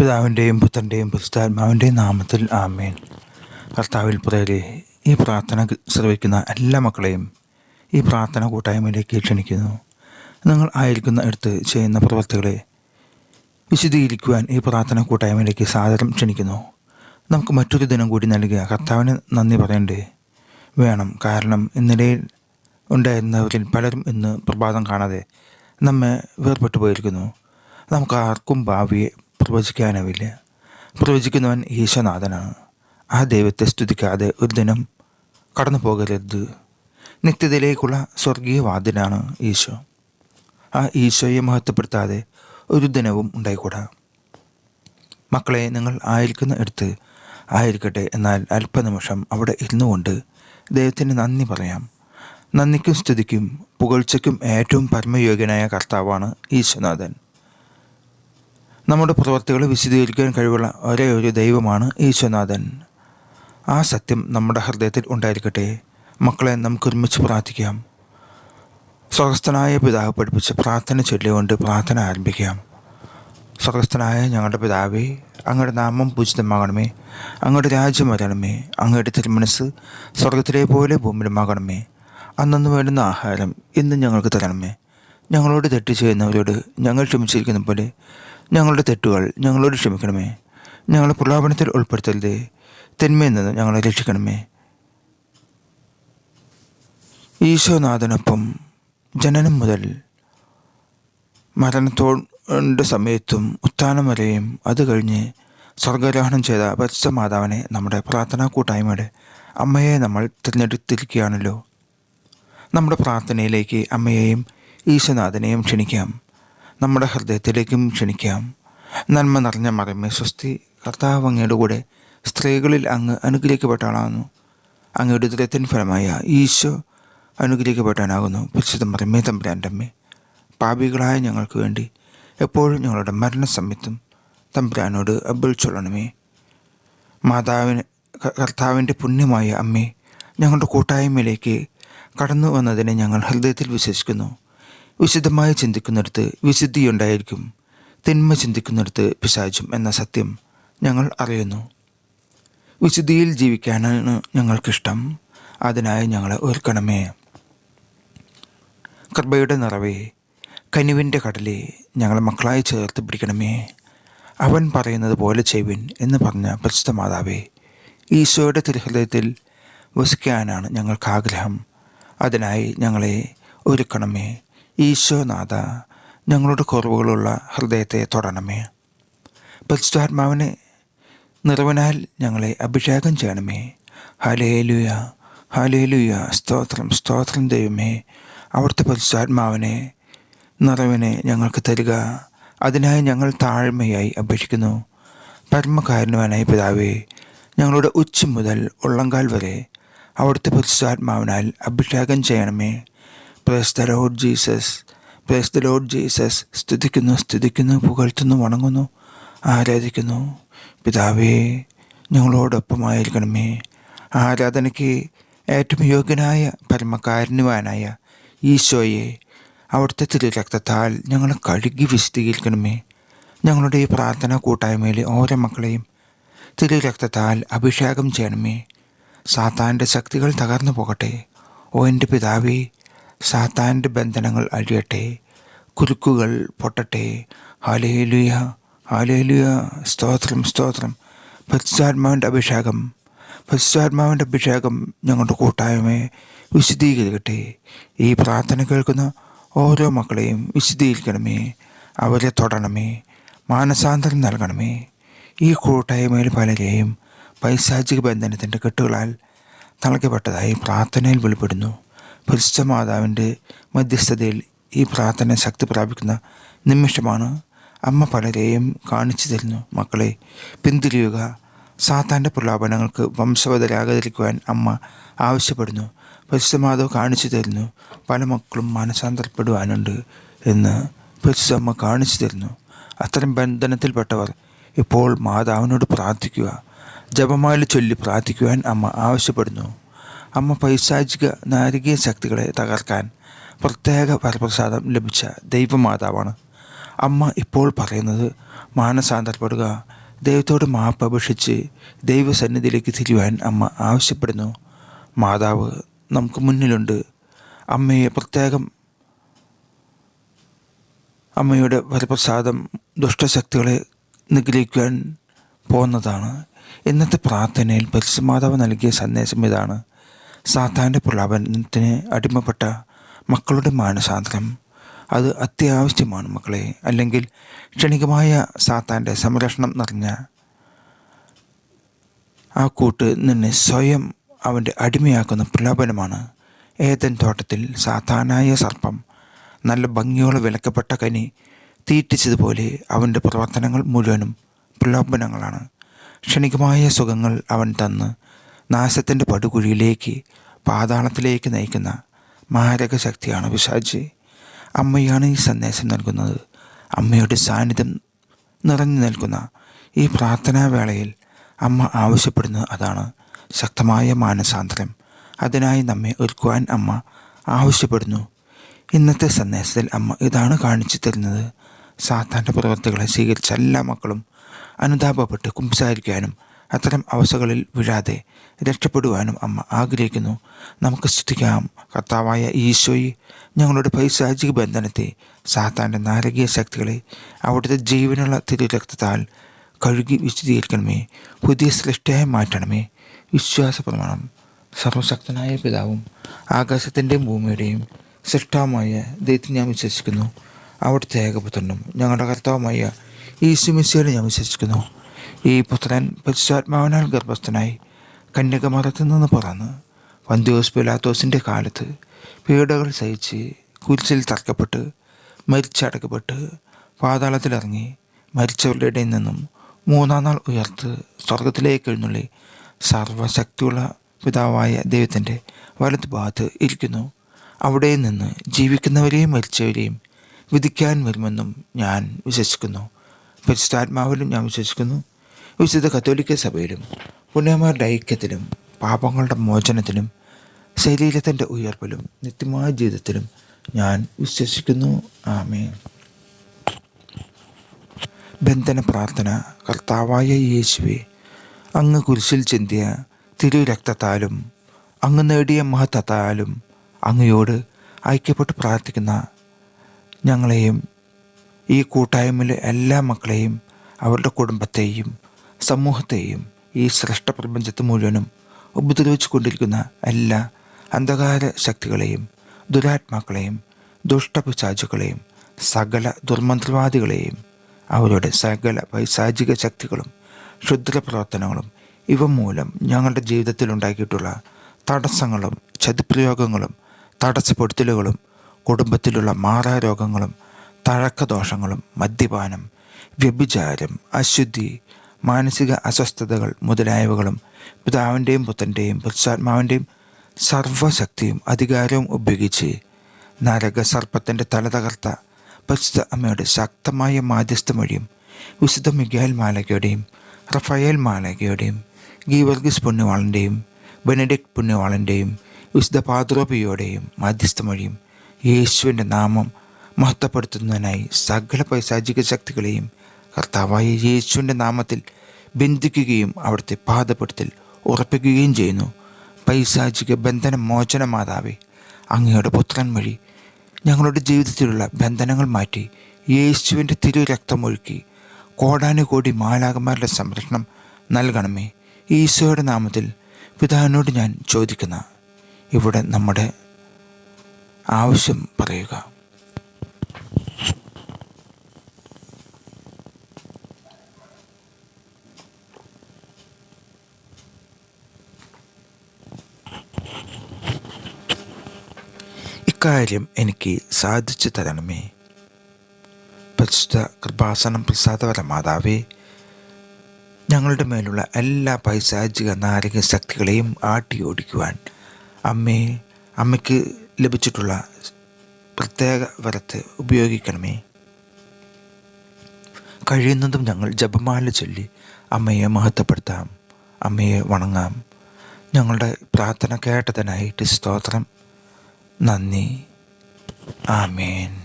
പിതാവിന്റെയും പുത്രന്റെയും പുസ്താത്മാവിന്റെയും നാമത്തിൽ ആമേൻ. കർത്താവിൽ പുതയിലെ ഈ പ്രാർത്ഥന ശ്രവിക്കുന്ന എല്ലാ മക്കളെയും ഈ പ്രാർത്ഥന കൂട്ടായ്മയിലേക്ക് ക്ഷണിക്കുന്നു. നിങ്ങൾ ആയിരിക്കുന്ന അടുത്ത് ചെയ്യുന്ന പ്രവർത്തികളെ വിശദീകരിക്കുവാൻ ഈ പ്രാർത്ഥന കൂട്ടായ്മയിലേക്ക് സാദരം ക്ഷണിക്കുന്നു. നമുക്ക് മറ്റൊരു ദിനം കൂടി നൽകിയ കർത്താവിന് നന്ദി പറയണ്ടേ. വേണം കാരണം ഇന്നലെയിൽ ഉണ്ടായിരുന്നവരിൽ പലരും ഇന്ന് പ്രഭാതം കാണാതെ നമ്മെ വേർപെട്ടു പോയിരിക്കുന്നു നമുക്ക് ആർക്കും ഭാവിയെ പ്രവചിക്കാനാവില്ല. പ്രവചിക്കുന്നവൻ ഈശോനാഥനാണ്. ആ ദൈവത്തെ സ്തുതിക്കാതെ ഒരു ദിനം കടന്നു പോകരുത് നിത്യതയിലേക്കുള്ള സ്വർഗീയ വാതിലാണ് ഈശോ. ആ ഈശോയെ മഹത്വപ്പെടുത്താതെ ഒരു ദിനവും ഉണ്ടായിക്കൂടാ. മക്കളെ നിങ്ങൾ ആയിരിക്കുന്ന എടുത്ത് ആയിരിക്കട്ടെ എന്നാൽ അല്പനിമിഷം അവിടെ ഇരുന്നു കൊണ്ട് ദൈവത്തിന് നന്ദി പറയാം. നന്ദിക്കും സ്തുതിക്കും പുകഴ്ചയ്ക്കും ഏറ്റവും പരമയോഗ്യനായ കർത്താവാണ് ഈശ്വനാഥൻ നമ്മുടെ പ്രവർത്തികളെ വിശദീകരിക്കാൻ കഴിവുള്ള ഒരേ ഒരു ദൈവമാണ് ഈശ്വനാഥൻ. ആ സത്യം നമ്മുടെ ഹൃദയത്തിൽ ഉണ്ടായിരിക്കട്ടെ. മക്കളെ നമുക്ക് ഒരുമിച്ച് പ്രാർത്ഥിക്കാം. സ്വർഗസ്ഥനായ പിതാവ് പഠിപ്പിച്ച് പ്രാർത്ഥന ചൊല്ലിക്കൊണ്ട് പ്രാർത്ഥന ആരംഭിക്കാം. സ്വർഗസ്ഥനായ ഞങ്ങളുടെ പിതാവേ അങ്ങയുടെ നാമം പൂജിതമാകണമേ. അങ്ങയുടെ രാജ്യം വരണമേ. അങ്ങയുടെ തിരുമനസ് സ്വർഗത്തിലെ പോലെ ഭൂമിയിലുമാകണമേ. അന്നു വേണ്ടുന്ന ആഹാരം ഇന്ന് ഞങ്ങൾക്ക് തരണമേ. ഞങ്ങളോട് തെറ്റ് ചെയ്യുന്നവരോട് ഞങ്ങൾ ക്ഷമിച്ചിരിക്കുന്ന പോലെ ഞങ്ങളുടെ തെറ്റുകൾ ഞങ്ങളോട് ക്ഷമിക്കണമേ. ഞങ്ങളെ പ്രലോഭനത്തിൽ ഉൾപ്പെടുത്തരുതേ. തിന്മയിൽ നിന്ന് ഞങ്ങളെ രക്ഷിക്കണമേ. ഈശോനാഥനൊപ്പം ജനനം മുതൽ മരണത്തോടെ സമയത്തും ഉത്ഥാനം വരെയും അത് കഴിഞ്ഞ് സ്വർഗാരോഹണം ചെയ്ത പരിശുദ്ധ മാതാവിനെ നമ്മുടെ പ്രാർത്ഥനാ കൂട്ടായ്മയുടെ അമ്മയെ നമ്മൾ തിരഞ്ഞെടുത്തിരിക്കുകയാണല്ലോ. നമ്മുടെ പ്രാർത്ഥനയിലേക്ക് അമ്മയെയും ഈശനാഥനെയും ക്ഷണിക്കാം. നമ്മുടെ ഹൃദയത്തിലേക്കും ക്ഷണിക്കാം. നന്മ നിറഞ്ഞ മറമേ സ്വസ്തി കർത്താവ് അങ്ങയുടെ കൂടെ സ്ത്രീകളിൽ അങ്ങ് അനുഗ്രഹിക്കപ്പെട്ട ആളാകുന്നു അങ്ങയുടെ ഉദരത്തിൻ ഫലമായ ഈശോ അനുഗ്രഹിക്കപ്പെട്ടാനാകുന്നു. പരിശുദ്ധ മറമേ തമ്പുരാന്റെ അമ്മേ പാപികളായ ഞങ്ങൾക്ക് വേണ്ടി എപ്പോഴും ഞങ്ങളുടെ മരണസമയത്തും തമ്പുരാനോട് അഭ്യർത്ഥിച്ചൊള്ളണമേ മാതാവിന് കർത്താവിന്റെ പുണ്യമായ അമ്മേ ഞങ്ങളുടെ കൂട്ടായ്മയിലേക്ക് കടന്നു വന്നതിനെ ഞങ്ങൾ ഹൃദയത്തിൽ വിശ്വസിക്കുന്നു. വിശുദ്ധമായി ചിന്തിക്കുന്നിടത്ത് വിശുദ്ധിയുണ്ടായിരിക്കും. തിന്മ ചിന്തിക്കുന്നിടത്ത് പിശാചും എന്ന സത്യം ഞങ്ങൾ അറിയുന്നു. വിശുദ്ധിയിൽ ജീവിക്കാനാണ് ഞങ്ങൾക്കിഷ്ടം. അതിനായി ഞങ്ങളെ ഒരുക്കണമേ. കൃപയുടെ നിറവേ കനിവിന്റെ കടലെ ഞങ്ങളെ മക്കളായി ചേർത്ത് പിടിക്കണമേ. അവൻ പറയുന്നത് പോലെ ചെയ്യുവിൻ എന്ന് പറഞ്ഞ പരിശുദ്ധ മാതാവേ ഈശോയുടെ തിരുഹൃദയത്തിൽ വസിക്കാനാണ് ഞങ്ങൾക്ക് ആഗ്രഹം അതിനായി ഞങ്ങളെ ഒരുക്കണമേ. ഈശോനാഥ ഞങ്ങളുടെ കുറവുകളുള്ള ഹൃദയത്തെ തൊടണമേ. പരിശുദ്ധാത്മാവിനെ നിറവനാൽ ഞങ്ങളെ അഭിഷേകം ചെയ്യണമേ. ഹലേലുയ ഹലേലുയ സ്തോത്രം സ്തോത്രം ദൈവമേ. അവിടുത്തെ പരിശുദ്ധാത്മാവിനെ നിറവിനെ ഞങ്ങൾക്ക് തരിക. അതിനായി ഞങ്ങൾ താഴ്മയായി അപേക്ഷിക്കുന്നു. പരമകാരണവാനായ പിതാവേ ഞങ്ങളുടെ ഉച്ച മുതൽ ഉള്ളങ്കാൽ വരെ അവിടുത്തെ പരിശുദ്ധാത്മാവിനാൽ അഭിഷേകം ചെയ്യണമേ. Praise the lord Jesus praise the lord Jesus സ്തുതിക്കുന്നു സ്തുതിക്കുന്നു പുകഴ്ത്തുന്നു വണങ്ങുന്നു ആരാധിക്കുന്നു. പിതാവേ ഞങ്ങളോടൊപ്പമായിരിക്കണമേ. ആരാധനയ്ക്ക് ഏറ്റവും യോഗ്യനായ പരമകാരുണ്യവാനായ ഈശോയെ അവിടുത്തെ തിരുരക്തത്താൽ ഞങ്ങളെ കഴുകി വിശദീകരിക്കണമേ ഞങ്ങളുടെ ഈ പ്രാർത്ഥന കൂട്ടായ്മയിലെ ഓരോ മക്കളെയും തിരുരക്തത്താൽ അഭിഷേകം ചെയ്യണമേ. സാത്താന്റെ ശക്തികൾ തകർന്നു പോകട്ടെ. ഓ എന്റെ പിതാവേ സാത്താന്റെ ബന്ധനങ്ങൾ അഴിയട്ടെ കുരുക്കുകൾ പൊട്ടട്ടെ. ഹാലേലുയ ഹാലേലുയ സ്തോത്രം സ്തോത്രം. പരിശുദ്ധാത്മാവിന്റെ അഭിഷേകം പരിശുദ്ധാത്മാവിന്റെ അഭിഷേകം ഞങ്ങളുടെ കൂട്ടായ്മയെ വിശദീകരിക്കട്ടെ ഈ പ്രാർത്ഥന കേൾക്കുന്ന ഓരോ മക്കളെയും വിശദീകരിക്കണമേ അവരെ തൊടണമേ മാനസാന്തരം നൽകണമേ. ഈ കൂട്ടായ്മയിൽ പലരെയും പൈശാചിക ബന്ധനത്തിന്റെ കെട്ടുകളാൽ തളയ്ക്കപ്പെട്ടതായി പ്രാർത്ഥനയിൽ വെളിപ്പെടുന്നു. പരിശുദ്ധ മാതാവിന്റെ മധ്യസ്ഥതയിൽ ഈ പ്രാർത്ഥന ശക്തി പ്രാപിക്കുന്ന നിമിഷമാണ് അമ്മ പലരെയും കാണിച്ചു തരുന്നു. മക്കളെ പിന്തിരിയുക. സാത്താന്റെ പ്രലോഭനങ്ങൾക്ക് വംശവതരാകാതിരിക്കുവാൻ അമ്മ ആവശ്യപ്പെടുന്നു. പരിശുദ്ധമാതാവ് കാണിച്ചു തരുന്നു. പല മക്കളും മനസാന്തരപ്പെടുവാനുണ്ട് എന്ന് പരിശുദ്ധമ്മ കാണിച്ചു തരുന്നു. അത്തരം ബന്ധനത്തിൽപ്പെട്ടവർ ഇപ്പോൾ മാതാവിനോട് പ്രാർത്ഥിക്കുക. ജപമാല ചൊല്ലി പ്രാർത്ഥിക്കുവാൻ അമ്മ ആവശ്യപ്പെടുന്നു. അമ്മ പൈശാചിക നാരികീയ ശക്തികളെ തകർക്കാൻ പ്രത്യേക വരപ്രസാദം ലഭിച്ച ദൈവമാതാവാണ്. അമ്മ ഇപ്പോൾ പറയുന്നത് മാനസാന്തരപ്പെടുക ദൈവത്തോട് മാപ്പ് അപേക്ഷിച്ച് ദൈവസന്നിധിയിലേക്ക് തിരിയുവാൻ അമ്മ ആവശ്യപ്പെടുന്നു. മാതാവ് നമുക്ക് മുന്നിലുണ്ട്. അമ്മയെ പ്രത്യേകം അമ്മയുടെ വരപ്രസാദം ദുഷ്ടശക്തികളെ നിഗ്രഹിക്കുവാൻ പോകുന്നതാണ് ഇന്നത്തെ പ്രാർത്ഥനയിൽ പരിശുമാതാവ് നൽകിയ സന്ദേശം ഇതാണ്. സാത്താന്റെ പ്രലാപനത്തിന് അടിമപ്പെട്ട മക്കളുടെ മാനസാന്തരം. അത് അത്യാവശ്യമാണ് മക്കളെ. അല്ലെങ്കിൽ ക്ഷണികമായ സാത്താന്റെ സംരക്ഷണം നിറഞ്ഞ ആ കൂട്ട് നിന്നെ സ്വയം അവന്റെ അടിമയാക്കുന്ന പ്രലോഭനമാണ് ഏതൻ തോട്ടത്തിൽ സാത്താനായ സർപ്പം നല്ല ഭംഗിയോടെ വിലക്കപ്പെട്ട കനി തീറ്റിച്ചതുപോലെ അവന്റെ പ്രവർത്തനങ്ങൾ മുഴുവനും പ്രലോഭനങ്ങളാണ് ക്ഷണികമായ സുഖങ്ങൾ അവൻ തന്ന് നാശത്തിന്റെ പടുകുഴിയിലേക്ക് പാതാളത്തിലേക്ക് നയിക്കുന്ന മാരക ശക്തിയാണ് വിശാജി അമ്മയാണ് ഈ സന്ദേശം നൽകുന്നത്. അമ്മയുടെ സാന്നിധ്യം നിറഞ്ഞു നിൽക്കുന്ന ഈ പ്രാർത്ഥനാ വേളയിൽ അമ്മ ആവശ്യപ്പെടുന്നത് അതാണ്. ശക്തമായ മാനസാന്തരം. അതിനായി നമ്മെ ഒരുക്കുവാൻ അമ്മ ആവശ്യപ്പെടുന്നു. ഇന്നത്തെ സന്ദേശത്തിൽ അമ്മ ഇതാണ് കാണിച്ചു തരുന്നത്. സാത്താന്റെ പ്രവർത്തികളെ സ്വീകരിച്ച എല്ലാ മക്കളും അനുതാപപ്പെട്ട് കുംസാരിക്കാനും അത്തരം അവസ്ഥകളിൽ വീഴാതെ രക്ഷപ്പെടുവാനും അമ്മ ആഗ്രഹിക്കുന്നു. നമുക്ക് സൃഷ്ടിക്കാം കർത്താവായ ഈശോയി ഞങ്ങളുടെ പൈശാചിക ബന്ധനത്തെ സാത്താന്റെ നാരകീയ ശക്തികളെ അവിടുത്തെ ജീവനുള്ള തിരുരക്തത്താൽ കഴുകി വിശദീകരിക്കണമേ പുതിയ സൃഷ്ടിയായി മാറ്റണമേ. വിശ്വാസ പ്രമാണം സർവശക്തനായ പിതാവും ആകാശത്തിന്റെയും ഭൂമിയുടെയും സൃഷ്ടാവുമായ ദൈവത്തിൽ ഞാൻ വിശ്വസിക്കുന്നു. അവിടുത്തെ ഏകപുത്രനും ഞങ്ങളുടെ കർത്താവുമായ ഈശുമിശയുടെ ഞാൻ വിശ്വസിക്കുന്നു. ഈ പുത്രൻ പരിശുദ്ധാത്മാവിനാൽ ഗർഭസ്ഥനായി കന്യകമരത്തിൽ നിന്ന് പറന്ന് പന്തിയോസ് പിലാത്തോസിന്റെ കാലത്ത് പീഡകൾ സഹിച്ച് കുരിശിൽ തറക്കപ്പെട്ട് മരിച്ചടക്കപ്പെട്ട് പാതാളത്തിലിറങ്ങി മരിച്ചവരുടെ ഇടയിൽ നിന്നും മൂന്നാം നാൾ ഉയർത്ത് സ്വർഗത്തിലേക്ക് എഴുന്നള്ളി സർവശക്തിയുള്ള പിതാവായ ദൈവത്തിന്റെ വലത് ഭാഗത്ത് ഇരിക്കുന്നു. അവിടെ നിന്ന് ജീവിക്കുന്നവരെയും മരിച്ചവരെയും വിധിക്കാൻ വരുമെന്നും ഞാൻ വിശ്വസിക്കുന്നു. പരിശുദ്ധാത്മാവിലും ഞാൻ വിശ്വസിക്കുന്നു. വിശുദ്ധ കത്തോലിക്ക സഭയിലും പുണ്യമാരുടെ ഐക്യത്തിലും പാപങ്ങളുടെ മോചനത്തിലും ശരീരത്തിന്റെ ഉയർപ്പിലും നിത്യമായ ജീവിതത്തിലും ഞാൻ വിശ്വസിക്കുന്നു. ആമേ ബന്ധന പ്രാർത്ഥന കർത്താവായ യേശുവെ അങ്ങ് കുരിശിൽ ചിന്തിയ തിരുരക്തത്താലും അങ്ങ് നേടിയ മഹത്വത്താലും അങ്ങയോട് ഐക്യപ്പെട്ട് പ്രാർത്ഥിക്കുന്ന ഞങ്ങളെയും ഈ കൂട്ടായ്മയിലെ എല്ലാ മക്കളെയും അവരുടെ കുടുംബത്തെയും സമൂഹത്തെയും ഈ സൃഷ്ട പ്രപഞ്ചത്തെ മുഴുവനും ഉപദ്രവിച്ചു കൊണ്ടിരിക്കുന്ന എല്ലാ അന്ധകാര ശക്തികളെയും ദുരാത്മാക്കളെയും ദുഷ്ടപിശാചുക്കളെയും സകല ദുർമന്ത്രവാദികളെയും അവരുടെ സകല പൈശാചിക ശക്തികളും ക്ഷുദ്രപ്രവർത്തനങ്ങളും ഇവ മൂലം ഞങ്ങളുടെ ജീവിതത്തിൽ ഉണ്ടാക്കിയിട്ടുള്ള തടസ്സങ്ങളും ചതിപ്രയോഗങ്ങളും തടസ്സപ്പെടുത്തലുകളും കുടുംബത്തിലുള്ള മാറാരോഗങ്ങളും തഴക്കദോഷങ്ങളും മദ്യപാനം വ്യഭിചാരം അശുദ്ധി മാനസിക അസ്വസ്ഥതകൾ മുതലായവകളും പിതാവിന്റെയും പുത്രന്റെയും പുരുഷാത്മാവിന്റെയും സർവശക്തിയും അധികാരവും ഉപയോഗിച്ച് നരക സർപ്പത്തിന്റെ തല തകർത്ത പരിശുദ്ധ അമ്മയുടെ ശക്തമായ മാധ്യസ്ഥം വഴിയും വിശുദ്ധ മിഗേൽ മാലകയുടെയും റഫയേൽ മാലകയുടെയും ഗീവർഗീസ് പുണ്യവാളന്റെയും ബെനഡിക്ട് പുണ്യവാളന്റെയും വിശുദ്ധ പാദ്രോപിയോടെയും മാധ്യസ്ഥം വഴിയും യേശുവിന്റെ നാമം മഹത്വപ്പെടുത്തുന്നതിനായി സകല പൈശാചിക ശക്തികളെയും കർത്താവായ യേശുവിന്റെ നാമത്തിൽ ബന്ധിക്കുകയും അവിടുത്തെ പാദപ്പെടുത്തൽ ഉറപ്പിക്കുകയും ചെയ്യുന്നു. പൈശാചിക ബന്ധന മോചന മാതാവേ അങ്ങയുടെ പുത്രൻ വഴി ഞങ്ങളുടെ ജീവിതത്തിലുള്ള ബന്ധനങ്ങൾ മാറ്റി യേശുവിന്റെ തിരു രക്തമൊഴുക്കി കോടാനുകോടി മാലാകന്മാരുടെ സംരക്ഷണം നൽകണമേ. ഈശോയുടെ നാമത്തിൽ പിതാവിനോട് ഞാൻ ചോദിക്കുന്ന ഇവിടെ നമ്മുടെ ആവശ്യം പറയുക. ഇക്കാര്യം എനിക്ക് സാധിച്ചു തരണമേ. പരിശുദ്ധ കൃപാസനം പ്രസാദവര മാതാവേ ഞങ്ങളുടെ മേലുള്ള എല്ലാ പൈശാചിക നാരക ശക്തികളെയും ആട്ടി ഓടിക്കുവാൻ അമ്മയെ അമ്മയ്ക്ക് ലഭിച്ചിട്ടുള്ള പ്രത്യേക വരത്ത് ഉപയോഗിക്കണമേ. കഴിയുന്നതും ഞങ്ങൾ ജപമാല ചൊല്ലി അമ്മയെ മഹത്വപ്പെടുത്താം. അമ്മയെ വണങ്ങാം. ഞങ്ങളുടെ പ്രാർത്ഥന കേട്ടതിനായിട്ട് സ്തോത്രം. നന്ദി. ആമേൻ.